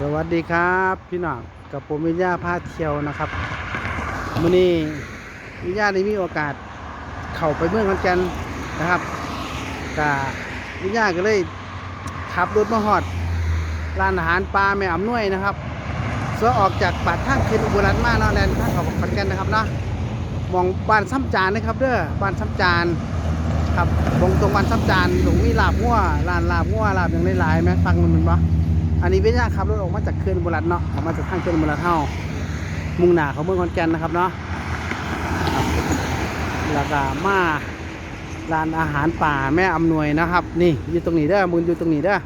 สวัสดีครับพี่น้องกับผมวิญญาพาเที่ยวนะครับมื้อนี้วิญญาได้มีโอกาสเข้าไปเมืองขอนแก่นนะครับกะวิญญาก็เลยขับรถมาฮอดร้านอาหารปลาแม่อำนวยนะครับเสื้อออกจากปากทางขึ้นอุบลรัตน์มาเนาะแลนทางเขาขอนแก่นนะครับเนาะมองบ้านซ้ำจานนะครับเด้อบ้านซ้ำจานครับตรงตรงบ้านซ้ำจานตรงมีลาบงัวร้านลาบงัวลาบอย่างหลายๆไหมฟังมันมันปะ อันนี้เป็นยาขับรถออกมาจากเขื่อนบุรัตเนาะออกมาจากทางเขื่อนบุรัตน์เฮามุ่งหน้าเขาเมืองขอนแก่นนะครับเนาะรับแล้วก็มาร้านอาหารป่าแม่อำนวยนะครับ นี่อยู่ตรงนี้เด้อมึงอยู่ตรงนี้เด้อ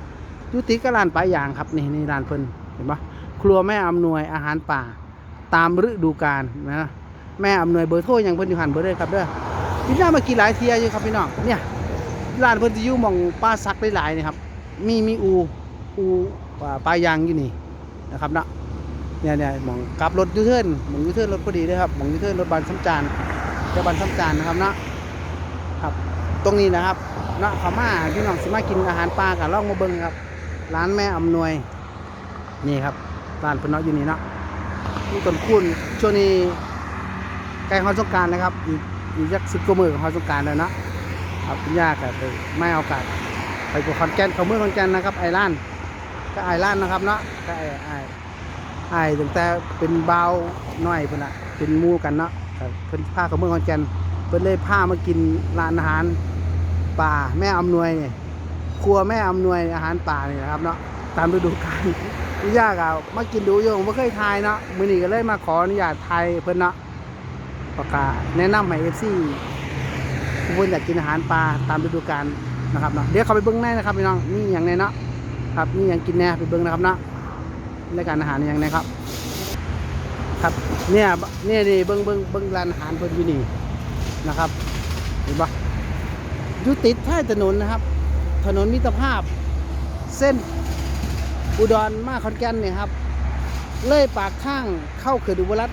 อยู่ติดกับร้านปลาย่างครับนี่นี่ร้านเพิ่นเห็นปะครัวแม่อำนวยอาหารป่า ตามฤดูกาลนะแม่อำนวยเบอร์โทรยังเพิ่นอยู่หันเบอร์เลยครับเด้อพี่น้ามากินหลายเทียอยู่ครับพี่น้องเนี่ยร้านเพิ่นจะอยู่มองป้าซักหลายๆนี่ครับ มีมีอูอู ปลายยางอยู่นี่นะครับเนาะเนี่ยเนี่ยมองกลับรถยูเทิร์นมองยูเทิร์นรถพอดีเลยครับมองยูเทิร์นรถบันซ้ำจานเจะบันซ้ำจานนะครับเนาะครับ ตรงนี้นะครับเนาะขามาพี่น้องสิมากินอาหารปลากับล่องมาเบิ้งครับ ร้านแม่อำนวยนี่ครับร้านเพนเนาะอยู่นี่เนาะนี่ต้นคูณช่วงนี้ใกล้ฮอสงการนะครับอีกอีกยักสิบกว่ามือของฮอสงการแล้วเนาะครับยาก็ไปไม่เอากาสไปกับคอนแก่นเขาเมืองคอนแก่นนะครับไอร้าน ก็ไอายล้านนะครับเนาะก็ไอไอายอายตั้งแต่เป็นเบาวน้อยเพิ่นน่ะเป็นมูกันเนาะเพิ่นพาเขาเมืองขอนแก่นเพิ่นเลยพามากินร้านอาหารป่าแม่อำนวยเนี่ยครัวแม่อำนวยอาหารป่านี่นะครับเนาะตามฤดูกาลพี่ยากอะมากินดูอยู่ผมบ่เคยทายเนาะมื้อนี้ก็เลยมาขออนุญาตทายเพิ่นเนาะประกาศแนะนำให้ FC ผู้เพิ่นอยากกินอาหารปลาตามฤดูกาลนะครับเนาะเดี๋ยวเขาไปเบิ่งในนะครับพี่น้องนี่อย่างในเนาะ ครับนี่ยังกินแน่ไปเบิ้งนะครับนะรายการอาหารยังไงครับ ครับเนี่ยเนี่ยนี่เบิ้งเบิ้งเบิ้งร้านอาหารเพิ่นอยู่นี่นะครับเห็นปะอยู่ติดท้ายถนนนะครับ ถนนมิตรภาพ เส้นอุดรมาขอนแก่นเนี่ยครับเลยปากข้างเข้าเขื่อนอุบลรัต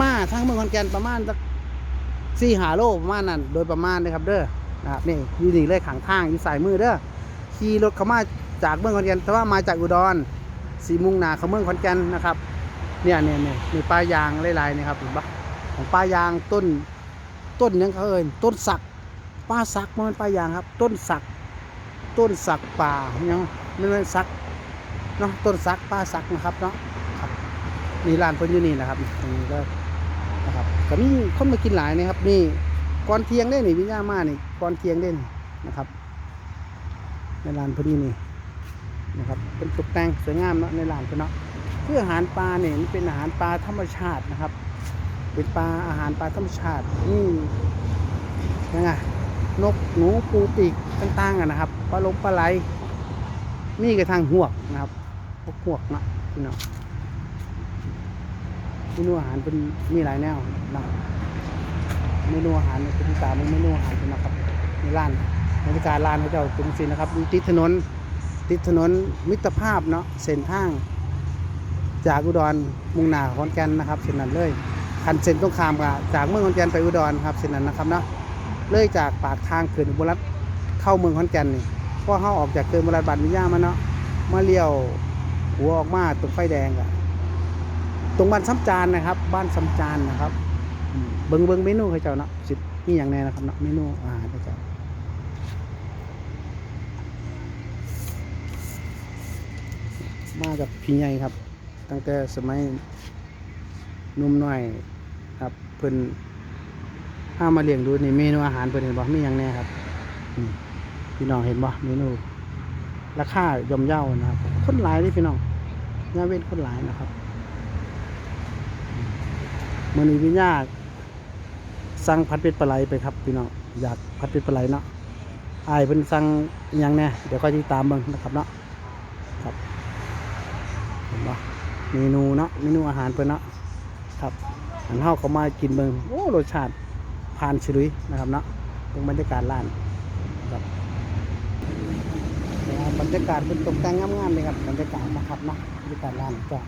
มาทางเมืองขอนแก่นประมาณสักสี่หาโลประมาณนั้นโดยประมาณนะครับ เด้อนะครับนี่อยู่นี่เลยขังทางอยู่สายมือเด้อ ขี่รถเขามาจากเมืองขอนแก่นแต่ว่ามาจากอุดรสีมุ่งนาเขาเมืองขอนแก่นนะครับเนี่ยเนี่ยเนี่ยมีปลายางลายๆนะครับเห็นปะของปลายางต้นต้นยังเขาเอ่ยต้นสักป้าสักมันปลายางครับ ต้นสักต้นสักป่ายังไม่ใช่สักเนาะต้นสักป้าสักนะครับเนาะครับนี่ร้านเพิ่นอยู่นี่นะครับตรงนี้ก็นะครับก็มีคนมากินหลายนะครับนี่ก่อนเที่ยงได้นี่วิญญาณมานี่ก่อนเที่ยงได้นี่นะครับ ในร้านพอดีนี่นะครับเป็นตกแต่งสวยงามเนาะในร้านเนเนาะคืออาหารปลาเนี่ยมันเป็นอาหารปลาธรรมชาตินะครับ เป็นปลาอาหารปลาธรรมชาตินี่ยังไงนกหนูปูปีกต่างๆอะนะครับปลาลงปลาไหลมีกระทั่งหวกนะครับพวกหวกเนาะพี่น้องเมนูอาหารเป็นมีหลายแนวนะเมนูอาหารเป็นตามเมนูอาหารเป็นนะครับในร้าน บรรยากาศลานเขาเจ้าเป็นสินะครับติดถนนติดถนนมิตรภาพเนาะเส้นทาง จากอุดรมุ่งหน้าขอนแก่นนะครับเส้นนั้นเลยคันเส้นตรงข้ามกับจากเมืองขอนแก่นไปอุดรครับเส้นนั้นนะครับเนาะเลยจากปากทางเขื่อนอุบลรัตเข้าเมืองขอนแก่นนี่พอเขาออกจากเขื่อนอุบลรัตบันวิยามาเนาะมาเลี้ยวหัวออกมาตรงไฟแดงอะตรงบ้านซ้ำจานนะครับ บ้านซ้ำจานนะครับ เบิ้งเบิ้งเมนูเขาเจ้าเนาะสิมีอย่างแน่นะครับเนาะเมนูอาหารเขาเจ้า มากับพี่ใหญ่ครับ ตั้งแต่สมัยนุ่มหน้อยครับเพิ่นห้ามาเลี้ยงดูนี่เมนูอาหารเพิ่นเห็นบ่มีอย่างแน่ครับพี่น้องเห็นบ่เมนูราคาย่อมเยานะครับคนหลายนี่พี่น้องงาเว้นคนหลายนะครับมือนี้พี่ญาสั่งผัดเป็ดปลาไหลไปครับพี่น้องอยากผัดเป็ดปลาไหลเนาะอายเพิ่นสั่งอหยังแน่เดี๋ยวก็ติดตามเบิ่งนะครับเนาะ เห็นปะ เมนูเนาะเมนูอาหารเพิ่นเนาะครับอันเฮาเขามากินเบิงโอ้รสชาติผ่านฉลุยนะครับเนาะตรงบรรยากาศร้านครับบบรรยากาศเป็นตกแต่งงามๆเลยครับบรรยากาศนะครับเนาะบรรยากาศร้านก็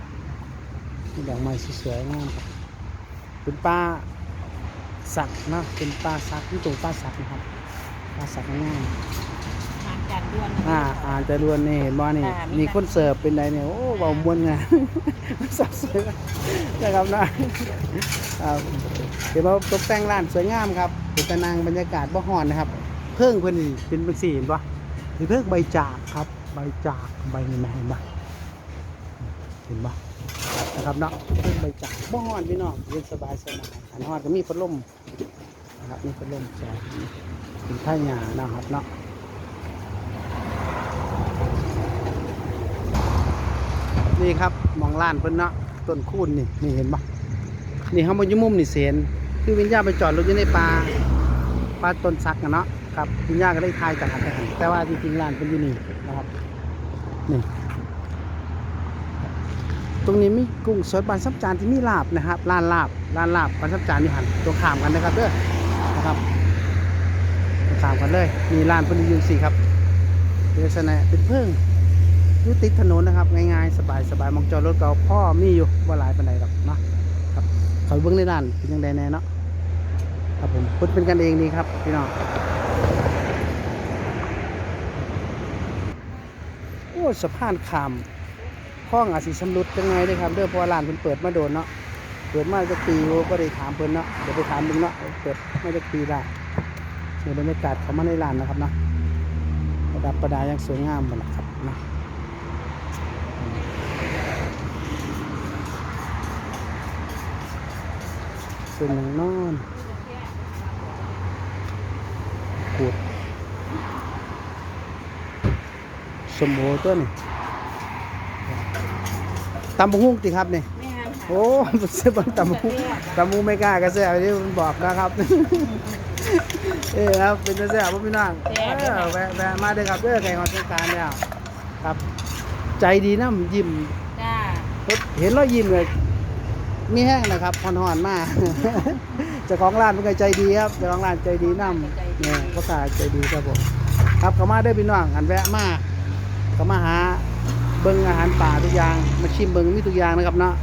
มีดอกไม้สวยๆงามครับเป็นปลาสักนะเป็นปลาสักที่ตรงปลาสักนะครับปลาสักงามาหารจานารด่วนอ่าอาจจะรวนนี่เห็นบ่นี่ค่ะมีมีคนเสิร์ฟเป็นไดเนี่ยโอ้เบาม่วนงานสับเสือนะครับนะอ่าเดี๋ยวมาตกแต่งร้านสวยงามครับเป็นตะนางบรรยากาศบ่ฮ้อนนะครับ เพิ่งเพิ่นนี่เป็นเป็นสีเห็นบ่นี่เพิ่งใบจากครับ ใบจากใบนี่นะเห็นบ่เห็นบ่นะครับเนาะเพิ่งใบจากบ่ฮ้อนพี่น้องเย็นสบายสบายอันฮ้อนก็มีพัดลมนะครับมีพัดลมจอดเป็นท่าหญ้านะครับเนาะ นี่ครับมองล้านเพิ่นเนาะต้นคูนนี่นี่เห็นปะนี่เขามายู่มุมนี่เสียนคือวิญญาณไปจอดรถอยู่ในป่าป่าต้นสักกันเนาะครับวิญญาณก็ได้ทายจากหันไหนแต่ว่าจริงๆร้านเป็นอยู่นี่นะครับนี่ตรงนี้มีกุ้งสดบานซับจานที่มีลาบนะครับร้านลาบร้านลาบบานซับจานอยู่หันตรงข้ามกันนะครับเด้อนะครับตรงข้ามกันเลยมีร้านเป็นอยูสี่ครับเป็นลักษณะเป็นเพิ่ง อยู่ติดถนนนะครับ ง่ายๆ สบายสบายๆมองจอดรถเก่าพ่อมีอยู่ว่าหลายปันใดหรอกเนาะครับเขาเบื้องในร้านเป็นยังไงแน่เนาะครับผมพูดเป็นกันเองดีครับพี่น้องโอ้สะพานขามห้องอาจสิชำรุดจังไงเลยครับเด้อเพราะว่าร้านเพิ่นเปิดมาโดนเนาะเปิดมาจะปีก็ได้ถามเพิ่นเนาะเดี๋ยวไปถามเพิ่นเนาะเปิดมาจะปีได้ในบรรยากาศเขามาในร้านนะครับเนาะประดับประดาอย่างสวยงามหมดละครับเนาะ ส่วนหนึ่งนอนขวดสมโอตัวนี่ตำบงหุ้งติครับนี่แม่นค่ะโอ้เสื้อบังตำบงหุ้งตำบงไม่กล้ากระเสียที่มันบอกนะครับเอ้ครับเป็นกระเสียพ่อพี่น้องเออแวะแวะมาเด้อครับเด้อไก่หอดเส้นการเนี่ยครับ ใจดีน้ำยิ้มจ้าเห็นรอยยิ้มเลย มีแห้งนะครับหอนๆมากเจ้าของร้านเป็นไงใจดีครับเจ้าของร้านใจดีน้ำเนี่ยพ่อตาใจดีครับผมครับเขามาได้อพี่น้องอันแวะมาเขามาหาเบิ้งอาหารป่าทุกอย่างมาชิมเบิ้งมีทุกอย่างนะครับเนาะ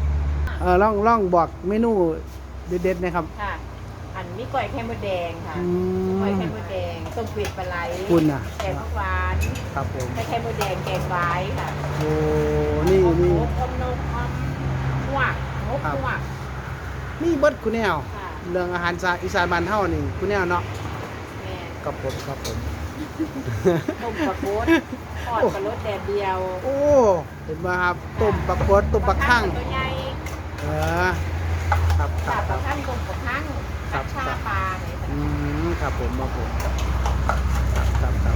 เออล่องล่องบอกเมนูเด็ดๆนะครับค่ะอันนี้ก้อยแคมเบอร์แดงค่ะอืก้อยมแคมเบอร์แดงต้มเป็ดปลาไหลคุณน่ะแกงผักหวานครับผมไข่แคมเบอร์แดงแกงไว้ค่ะโอ้นี่นี่อมอมนมอมหวกง บครับหวกนี่เบิดคุณแนว ค่ะเรื่องอาหารอีสานบ้านเฮานี่คุณแนวเนาะแม่ครับผมครับผม ต้มปลาโคตทอดปลารสแดดเดียวโอ้ เห็นไหมครับต้มปลากดต้มปลาข้างตัวใหญ่เออครับคปรัลาบปคลารับข้างต้มปลาข้างครับ ชาปลาเนี่ยค่ะอืมครับผมครับผมครับครับครับ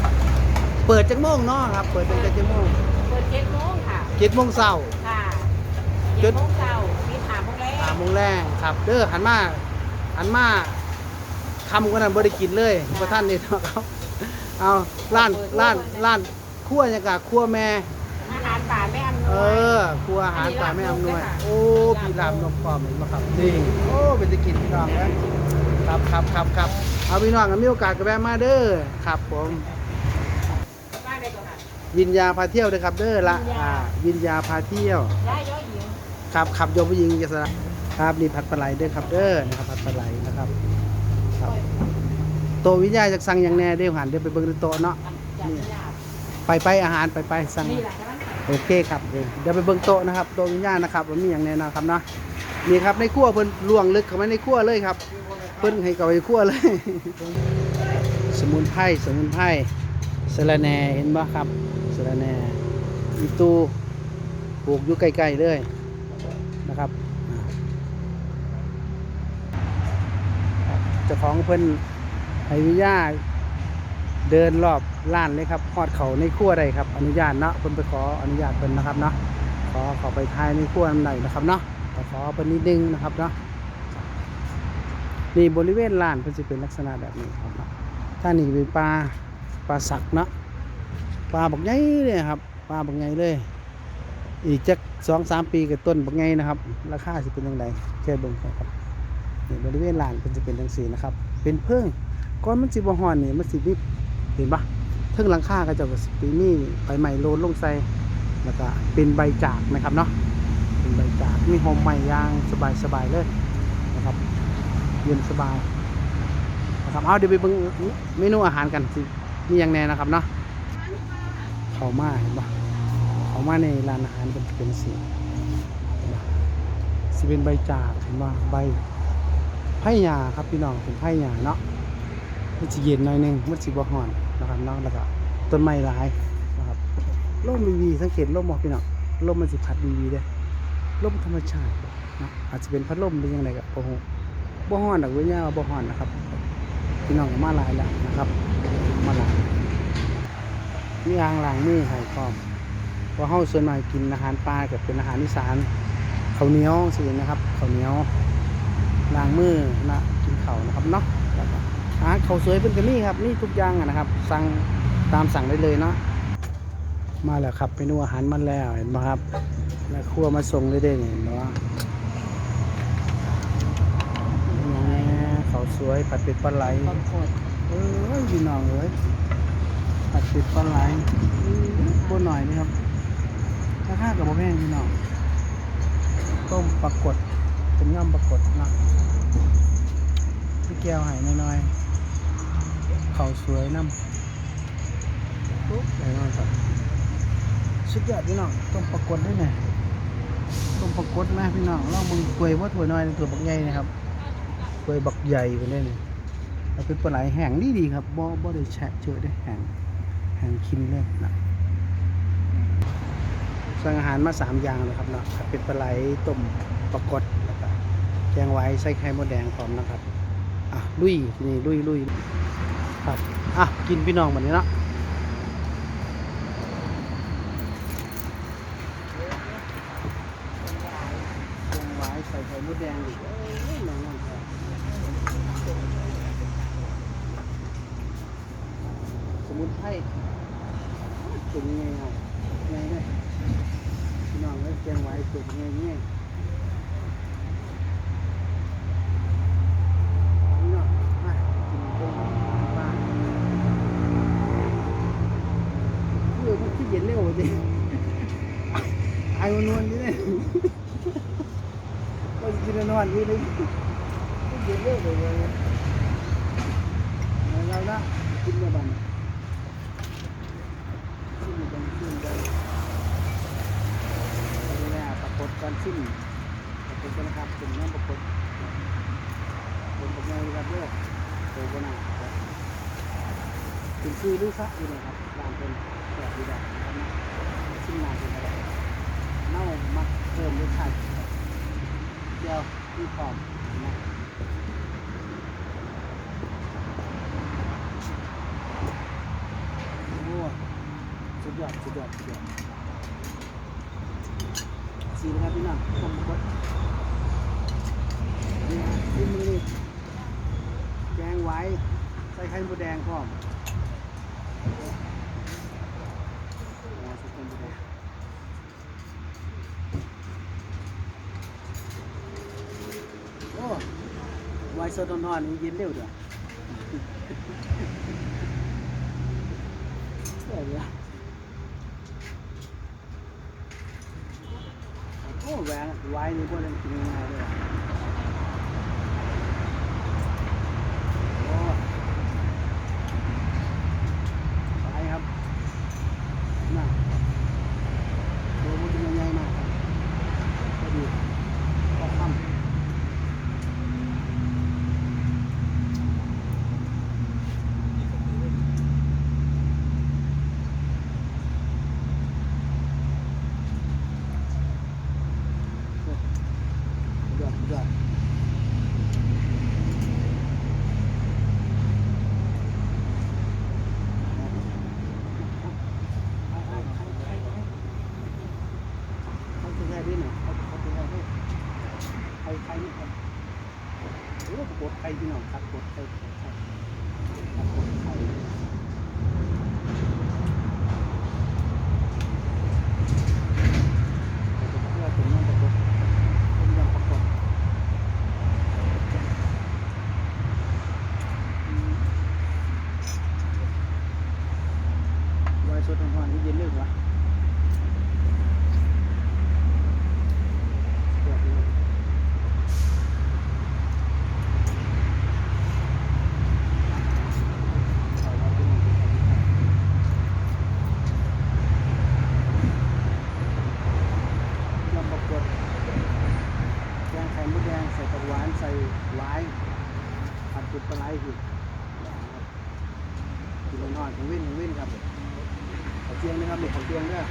เปิดจังโมงเนาะครับ เปิดตั้งแต่จังโมงเปิดเจ็ดโมงค่ะ เจ็ดโมงเช้า ค่ะเจ็เจ็ดดโมงเช้า มีถามโมงแรกสามโมงแรงครับ เด้อหันมาหันมาคำกันนั้นบริกินเลยพระท่านนี่เนาะครับเอาร้านร้านร้านครัวยังกะครัวแม่อาหารป่าแม่อำนเอวยอครัวอาหารป่าแม่อำนวยอันนี้ลาบนกด้วยค่ะโอ้พี่ลามนกปลอมเห็นไหมครับนี่โอ้เป็นตะกินพี่น้องนะครับครับครับครับเอาพี่น้องกันมีโอกาสก็แวะมาเด้อครับผมบ้านใดก่อนค่ะวิญญาพาเที่ยวเด้อครับเด้อละวิญญาอ่าวิญญาพาเที่ยวได้ยอดหญิงครับขับโยมผู้หญิงจะสระ ครับนี่ผัดปลาไหลด้อครับเด้อนะครับผัดปลาไหลนะครับครับโตวิญญาจะสั่งอย่างแน่เด้อหันเดี๋ยวไปเบิ่งในโต๊ะเนาะนี่ไปไปอาหารไปไปสั่งโอเคครับเดี๋ยวไปเบิ่งโต๊ะนะครับโตวิญญานะครับว่ามีอย่างแน่นอนครับเนาะนี่ครับในครัวเพิ่นล่วงลึกเข้ามาในครัวเลยครับ เพิ่นให้เข้าไปในครัวเลย สมุนไพรสมุนไพรสะระแหน่เห็นบ่ครับสะระแหน่อีตูปลูกอยู่ใกล้ๆเลยนะครับ เจ้าของเพิ่นให้วิญญาณเดินรอบร้านเลยครับฮอดเขาในครัวได้ครับ อนุญาตเนาะเพิ่นไปขออนุญาตเพิ่นนะครับเนาะขอข้าไปทายในครัวนั่นได้นะครับเนาะก็ขอเพิ่นนิดนึงนะครับเนาะนี่บริเวณลานเพิ่นสิเป็นลักษณะแบบนี้ครับนะถ้านี่เป็นปลาปลาสักเนาะปลาบักใหญ่เลยครับปลาบักใหญ่เลย อีกจักสองสามปีกับต้นบักใหญ่นะครับ ราคาสิเป็นยังไงแค่เบิ่งครับ บริเวณลานเพิ่นสิเป็นจังซี่นะครับ เป็นเพิ่งก้อนมันสิบ่ฮ้อนนี่มันสิมีเห็นปะเทิงหลังคาก็จะก็สิปีมีใบใหม่โลนลงใส่แล้วก็เป็นใบจากนะครับเนาะเป็นใบจากมีหอมใหม่ยางสบายๆเลยนะครับ เย็นสบายนะครับเอาเดี๋ยวไปเบิ่งเมนูอาหารกันสิมีอย่างแน่นะครับเนาะเขามาเห็นปะเขามาในร้านอาหารเป็นเป็นสีสิเป็นใบจากเห็นปะใบ ไผ่หญ้าครับพี่น้องเป็นไผ่หญ้าเนาะมันจะเย็นหน่อยหนึงมันสิบ่ฮ้อนนะครับเนาะแล้วก็ต้นไม้หลายนะครับร่มวีวีสังเกตร่มบ่พี่น้องร่มมันสิพัดวีวีเด้ร่มธรรมชาติเนาะอาจจะเป็นพัดลมหรือยังไงก็บ่ฮู้บ่ฮ้อนดอกเว้ยาบ่ฮ้อนนะครับพี่น้องมาหลายแล้วนะครับ มาหลายมีอ่างล้างมือให้พร้อมเพราะเฮาส่วนมากกินอาหารปลากับเป็นอาหารอีสานข้าวเหนียวสินะครับข้าวเหนียว ล้างมือนะกินเขานะครับเนาะอาหารข้าสวยเพิ่นก็มีครับมีทุกอย่างนะครับ สั่งตามสั่งได้เลยเนาะมาแล้วครับเมนูอาหารมาแล้วเห็นไหมครับแม่ครัวมาส่งเลยเด้นี่เห็นไหมว่าข้าสวยผัดเป็ดปลาไหลปรากฏเอ้ยพี่น้องเอ้ยตัดติดปลาไหลบนหน่อยนี่ครับราคากับบ่แพงพี่น้องต้มปลากดเป็นย่อมปลากดนะ พี่แก้วใหายน้อยๆเขาวสวยน้ำปุ๊บแน่นอนครับสุดยอดพี่น้องต้มปลากดได้ไหมต้มปลากดไหมพี่น้องลองมึงกล้วยว่าถั่วน้อยถั่วบักใหญ่นะครับกล้วยบักใหญ่กันได้เนี่ยแล้วเป็นปลาไหลแห้งดีดีๆครับบ่บ่ได้แฉะเจอได้แห้งแห้งคินเลยนะสั่งอาหารมาสามอย่างเลยครับเนาะครับเป็นปลาไหลต้มปลากด แกงไว้ใส่ไข่มดแดงพร้อมนะครับอะลุยทีนี้ลุยลุยครับอะกินพี่น้องแบบนี้เนาะแกงไว้ใส่ไข่มดแดงอีกเอ้ยน้องๆครับสมุนไพรเป็นยังไงครับไงเนี่ยพี่น้องแล้วแกงไว้เป็นยังไงเนี่ยพี่น้องมากินเบิ่งปลาเออมันขี้เย็นเร็วจริงไอ้มันนวลนี่เนี่ยก็กินนอนนี่เลยขี้เย็นเร็วเลยเราละกินมาบ้าน ขึ้นกันขึ้นกันนี่แหละปรากฏการขึ้น เปรากฏกันนะครับเป็นน้ำปรากฏเป็นแบบไงครับเลือกโตกว่าหน้าครับเป็นชื่อลูกซะอยู่นะครับร้านเป็นแบบดีแบบนะครับนะขึ้นเป็นอะไรเน่ามักเพิ่มรสชาติเจียวที่หอมนะโอ้สุดยอดสุดยอดสุดยอดสีนะครับพี่น้องผมก็ ดนี่ฮะที่มือนี่แกงไว้ ใส่ไข่มดแดงพร้อมโอ้ใส่ไข่มดแดงโอ้ไว้สดนอนนี่เย็นเร็วด้วยเดี๋ยวนะโอ้แหวนไว้นี่พวกนั้นกินง่ายเลย เตียงนะครับหล็กของเตียงด้วย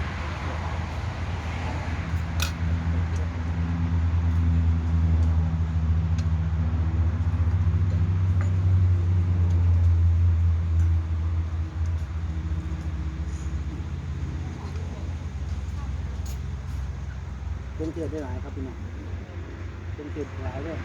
เป็นเกล็ดได้หลายครับพี่น้องเป็นเกล็ดหลายด้วย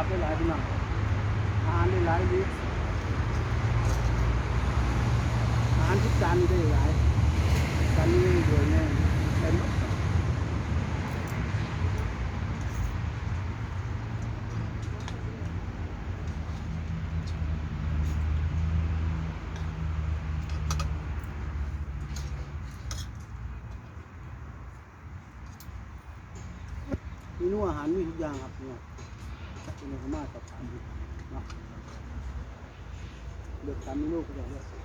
ซับได้หลายพี่น้องทานได้หลายลิตรานทุกจานได้หลายจานนี้เยอะแน่เต็มมีนัวอาหารมีทุกอย่างครับ 咱们路不走了。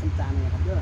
จำจานเงยครับเด้อ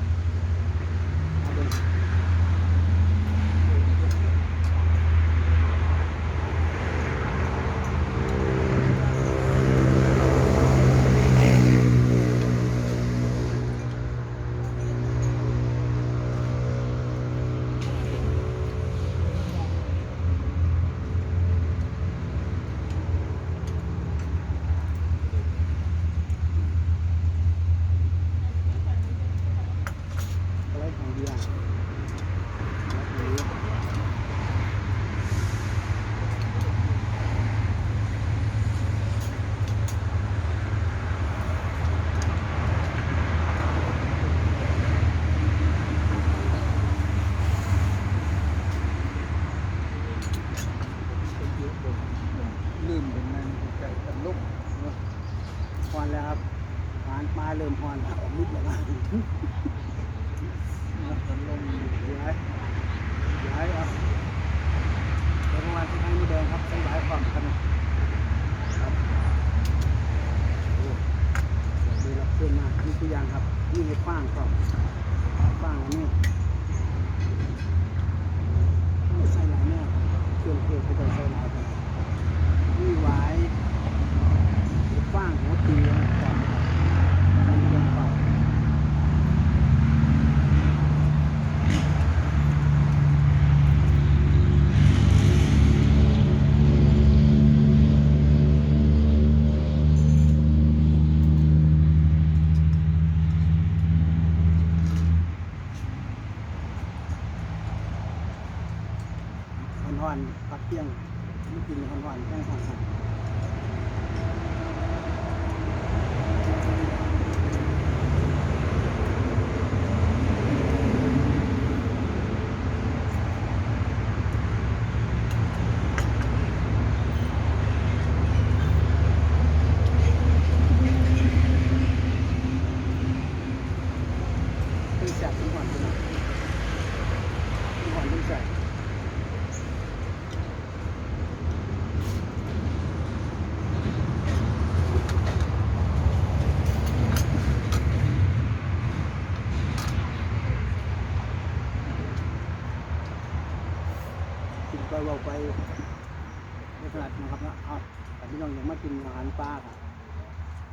พี่น้องอยากมากินอาหารปลาครับ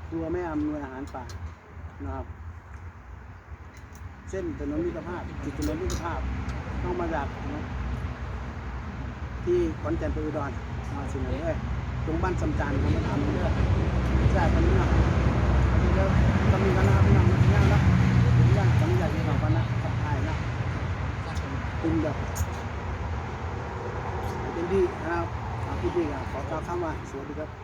ครัวแม่อำนวยอาหารป่านะครับ เส้นถนนมิตรภาพติดถนนมิตรภาพต้องมาจากนะที่ขอนแก่นไปอุดรมาสิเลยเอ้ยตรงบ้านสำจานของมันทำเรื่อยใช่กันนี่นะอันนี้ก็ก็มีกันนะครับพี่น้องย่างแล้วผมย่างสำใหญ่ที่เรากันนะขับถ่ายนะกินแบบเป็นดีนะครับ เอาพี่ดีครับข